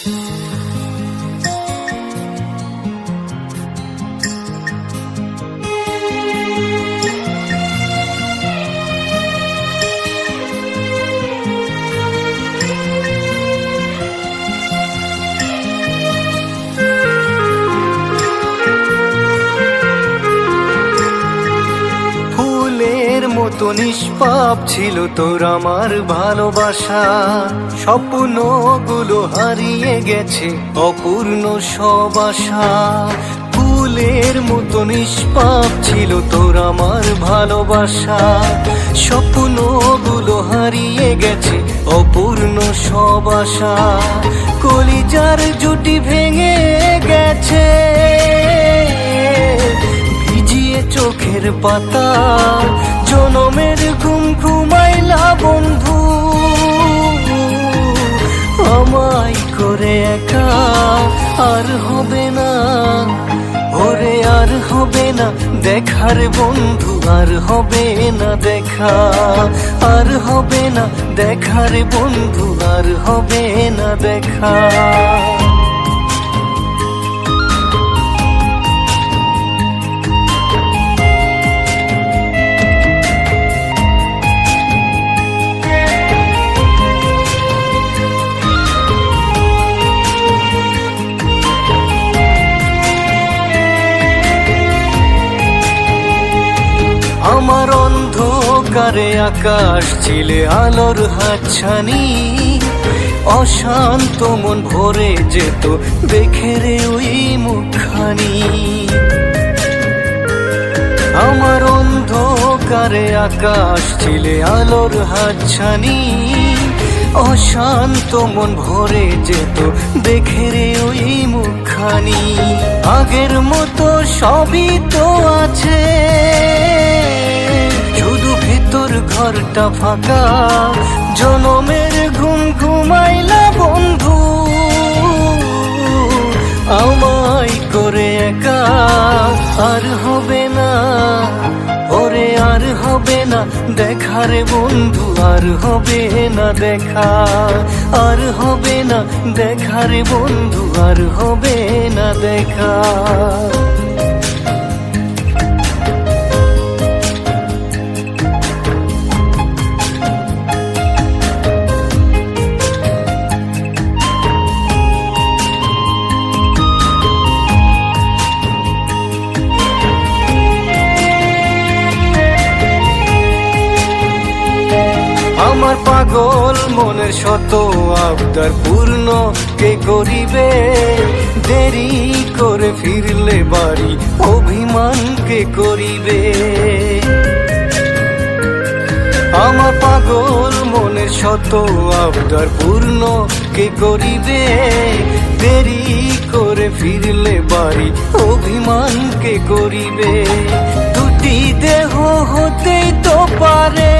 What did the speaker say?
ফুলের মতো নিষ্পাপ ছিল তোর আমার ভালোবাসা। স্বপ্নগুলো হারিয়ে গেছে অপূর্ণ সব আশা। ফুলের মতো নিষ্পাপ ছিল তোর আমার ভালোবাসা। স্বপ্নগুলো হারিয়ে গেছে অপূর্ণ সব আশা। কলিজার জুটি ভেঙে গেছে। চোখের পাতা, জনমের ঘুম ঘুমাইলা বন্ধু? আমায় করে একা আর হবে না, ওরে আর হবে না দেখার বন্ধু, আর হবে না দেখা, আর হবে না দেখার বন্ধু, আর হবে না দেখা। অন্ধকারে আকাশ ছিলে আলোর হাতছানি। অশান্ত মন ভরে যেত দেখে রে ওই মুখখানি। আমার অন্ধকারে আকাশ ছিলে আলোর হাতছানি। অশান্ত মন ভরে যেত দেখে রে ওই মুখখানি। আগের মতো সবই তো আছে। ঘরটা ফাঁকা। জনমের ঘুম ঘুমাইলা বন্ধু, আমায় করে একা। আর হবে না, ওরে আর হবে না দেখার বন্ধু, আর হবে না দেখা। আর হবে না দেখার বন্ধু, আর হবে না দেখা। আমার পাগল মনের শত আবদার পূর্ণ। কে করিবে? দেরি করে ফিরলে বাড়ি। অভিমান কে করিবে? আমার পাগল মনের শত আবদার পূর্ণ। কে করিবে? দেরি করে ফিরলে বাড়ি। অভিমান কে করিবে? দুটি দেহ হতেই তো পারে।